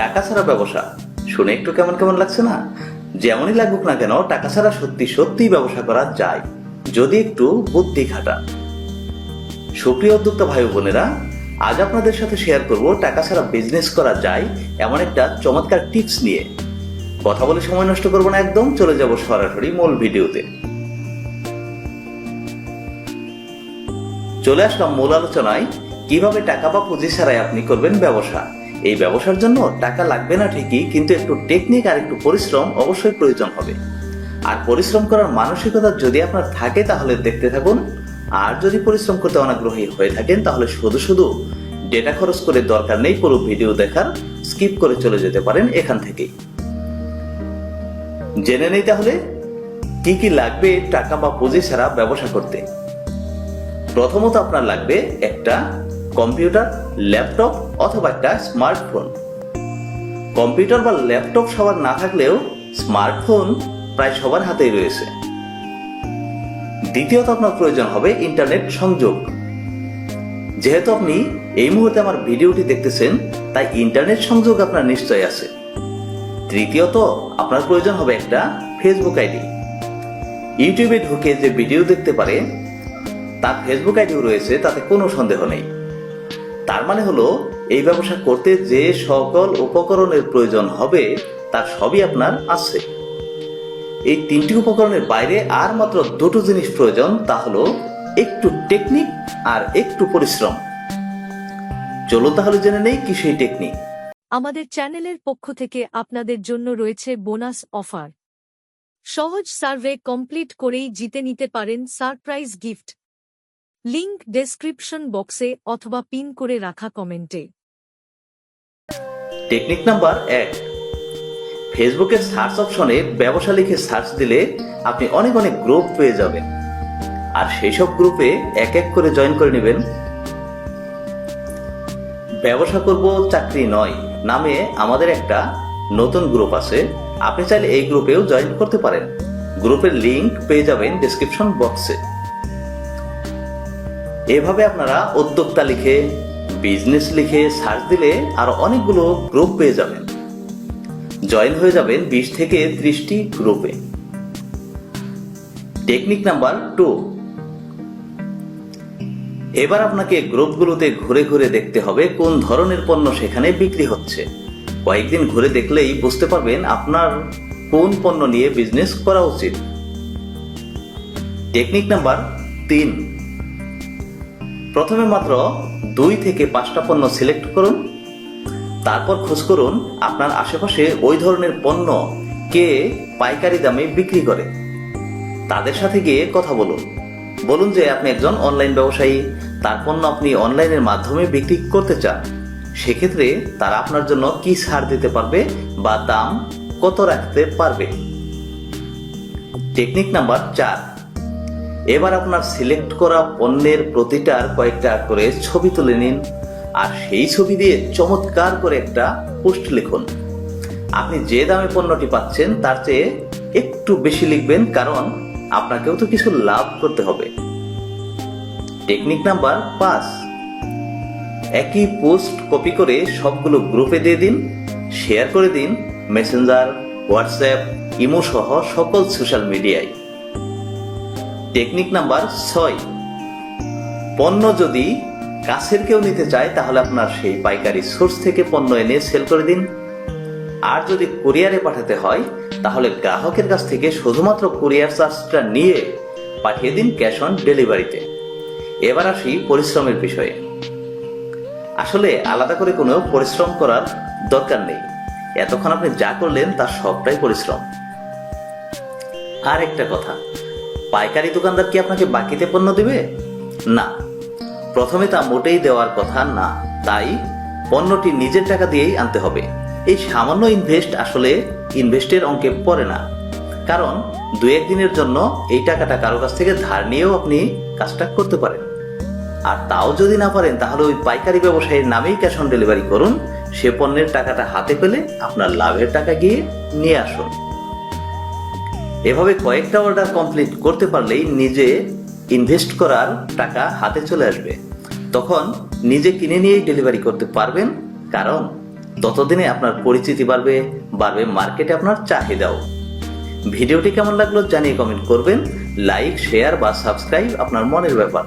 টাকা ছাড়া ব্যবসা? শুনে একটু কেমন কেমন লাগছে না? যেমনই লাগুক না কেন, টাকা ছাড়া সত্যি সত্যি ব্যবসা করা যায়। যদি একটু বুদ্ধি খাটা। সুপ্রিয় উদ্যোক্তা ভাই বোনেরা, আজ আপনাদের সাথে শেয়ার করব, টাকা ছাড়া বিজনেস করা যায় এমন একটা চমৎকার টিপস নিয়ে। কথা বলে সময় নষ্ট করব না একদম, চলে যাব সরাসরি মূল ভিডিওতে। চলে আসলাম মূল আলোচনায়, কীভাবে টাকা বা পুঁজি ছাড়াই আপনি করবেন ব্যবসা। এই ব্যবসার জন্য টাকা লাগবে না ঠিকই, কিন্তু একটু টেকনিক আর একটু পরিশ্রম অবশ্যই প্রয়োজন হবে। আর পরিশ্রম করার মানসিকতা যদি আপনার থাকে, তাহলে দেখতে থাকুন। আর যদি পরিশ্রম করতে অনাগ্রহী হয়ে থাকেন, তাহলে শুধু শুধু ডেটা খরচ করে দরকার নেই, পুরো ভিডিও দেখার। স্কিপ করে চলে যেতে পারেন এখান থেকেই জেনে নেই তাহলে, কি কি লাগবে টাকা বা পুঁজি ছাড়া ব্যবসা করতে? প্রথমত আপনার লাগবে একটা কম্পিউটার, ল্যাপটপ অথবা একটা স্মার্টফোন। কম্পিউটার বা ল্যাপটপ সবার না থাকলেও স্মার্টফোন প্রায় সবার হাতেই রয়েছে। দ্বিতীয়ত আপনার প্রয়োজন হবে ইন্টারনেট সংযোগ। যেহেতু আপনি এই মুহূর্তে আমার ভিডিওটি দেখতেছেন, তাই ইন্টারনেট সংযোগ আপনার নিশ্চয় আছে। তৃতীয়ত, আপনার প্রয়োজন হবে একটা ফেসবুক আইডি। ইউটিউবে ঢুকে যে ভিডিও দেখতে পারে, তার ফেসবুক আইডিও রয়েছে, তাতে কোনো সন্দেহ নেই। তার মানে হলো, এই ব্যবসা করতে যে সকল উপকরণের প্রয়োজন হবে, তার সবই আপনার আছে। এই তিনটি উপকরণের বাইরে আর মাত্র দুটো জিনিস প্রয়োজন, তা হলো একটু টেকনিক আর একটু পরিশ্রম। চলো তাহলে জেনে নেই কি সেই টেকনিক আমাদের চ্যানেলের পক্ষ থেকে আপনাদের জন্য রয়েছে বোনাস অফার। সহজ সার্ভে কমপ্লিট করেই জিতে নিতে পারেন সারপ্রাইজ গিফট। লিংক ডেসক্রিপশন বক্সে অথবা পিন করে রাখা কমেন্টে। টেকনিক নাম্বার এক। ফেসবুকের সার্চ অপশনে ব্যবসা লিখে সার্চ দিলে আপনি অনেক অনেক গ্রুপ পেয়ে যাবেন। আর সেই সব গ্রুপে এক এক করে জয়েন করে নেবেন। ব্যবসা করব চাকরি নয়, নামে আমাদের একটা নতুন গ্রুপ আছে। আপনি চাইলে এই গ্রুপেও জয়েন করতে পারেন। গ্রুপের লিংক পেয়ে যাবেন ডেসক্রিপশন বক্সে এভাবে আপনারা উদ্যোক্তা লিখে বিজনেস লিখে সার্চ দিলে আরও অনেকগুলো গ্রুপ পেয়ে যাবেন। জয়েন হয়ে যাবেন বিশ থেকে ত্রিশটি গ্রুপে টেকনিক নাম্বার টু এবার আপনাকে গ্রুপগুলোতে ঘুরে ঘুরে দেখতে হবে কোন ধরনের পণ্য সেখানে বিক্রি হচ্ছে। কয়েকদিন ঘুরে দেখলেই বুঝতে পারবেন আপনার কোন পণ্য নিয়ে বিজনেস করা উচিত। টেকনিক নাম্বার তিন। প্রথমে মাত্র দুই থেকে পাঁচটা পণ্য সিলেক্ট করুন। তারপর খোঁজ করুন আপনার আশেপাশে ওই ধরনের পণ্য কে পাইকারি দামে বিক্রি করে। তাদের সাথে গিয়ে কথা বলুন। বলুন যে আপনি একজন অনলাইন ব্যবসায়ী, তার পণ্য আপনি অনলাইনের মাধ্যমে বিক্রি করতে চান। সেক্ষেত্রে তারা আপনার জন্য কি ছাড় দিতে পারবে বা দাম কত রাখতে পারবে? টেকনিক নাম্বার চার। এবার আপনার সিলেক্ট করা পণ্যের প্রতিটার কয়েকটা করে ছবি তুলে নিন। আর সেই ছবি দিয়ে চমৎকার করে একটা পোস্ট লিখুন। আপনি যে দামে পণ্যটি পাচ্ছেন, তার চেয়ে একটু বেশি লিখবেন, কারণ আপনাকেও তো কিছু লাভ করতে হবে। টেকনিক নাম্বার পাঁচ। একই পোস্ট কপি করে সবগুলো গ্রুপে দিয়ে দিন শেয়ার করে দিন মেসেঞ্জার হোয়াটসঅ্যাপ ইমো সহ সকল সোশ্যাল মিডিয়ায় টেকনিক নাম্বার ছয়। পণ্য যদি কাছের কেউ নিতে চায়, তাহলে আপনার সেই পাইকারি সোর্স থেকে পণ্য এনে সেল করে দিন। আর যদি কুরিয়ারে পাঠাতে হয়, তাহলে গ্রাহকের কাছ থেকে শুধুমাত্র কুরিয়ার চার্জটা নিয়ে পাঠিয়ে দিন ক্যাশ অন ডেলিভারিতে। এবার আসি পরিশ্রমের বিষয়ে। আসলে আলাদা করে কোনো পরিশ্রম করার দরকার নেই। এতক্ষণ আপনি যা করলেন, তার সবটাই পরিশ্রম। আর একটা কথা পাইকারি দোকানদার কি আপনাকে বাকিতে পণ্য দিবে? না। প্রথমে তা মোটেই দেওয়ার কথা না, তাই পণ্যটি নিজের টাকা দিয়েই আনতে হবে। এই সামান্য ইনভেস্ট আসলে ইনভেস্টের অঙ্কে পড়ে না। কারণ দু একদিনের জন্য এই টাকাটা কারও কাছ থেকে ধার নিয়েও আপনি কাজটা করতে পারেন। আর তাও যদি না পারেন, তাহলে ওই পাইকারি ব্যবসায়ীর নামেই ক্যাশ অন ডেলিভারি করুন। সে পণ্যের টাকাটা হাতে পেলে আপনার লাভের টাকা গিয়ে নিয়ে আসুন। এভাবে কয়েকটা অর্ডার কমপ্লিট করতে পারলেই নিজে ইনভেস্ট করার টাকা হাতে চলে আসবে। তখন নিজে কিনে নিয়েই ডেলিভারি করতে পারবেন, কারণ ততদিনে আপনার পরিচিতি বাড়বে বাড়বে মার্কেটে আপনার চাহিদাও। ভিডিওটি কেমন লাগল জানিয়ে কমেন্ট করবেন লাইক শেয়ার বা সাবস্ক্রাইব আপনার মনের ব্যাপার।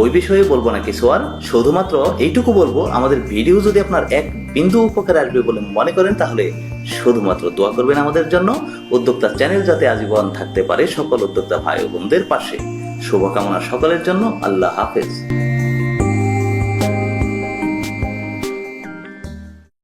ওই বিষয়ে বলব না কিছু আর, শুধুমাত্র এইটুকু বলব, আমাদের ভিডিও যদি আপনার এক বিন্দু উপকার আসবে বলে মনে করেন, তাহলে শুধুমাত্র দোয়া করবেন আমাদের জন্য। উদ্যোক্তা চ্যানেল যাতে আজীবন থাকতে পারে সকল উদ্যোক্তা ভাই ও বোনদের পাশে। শুভকামনা সকলের জন্য। আল্লাহ হাফেজ।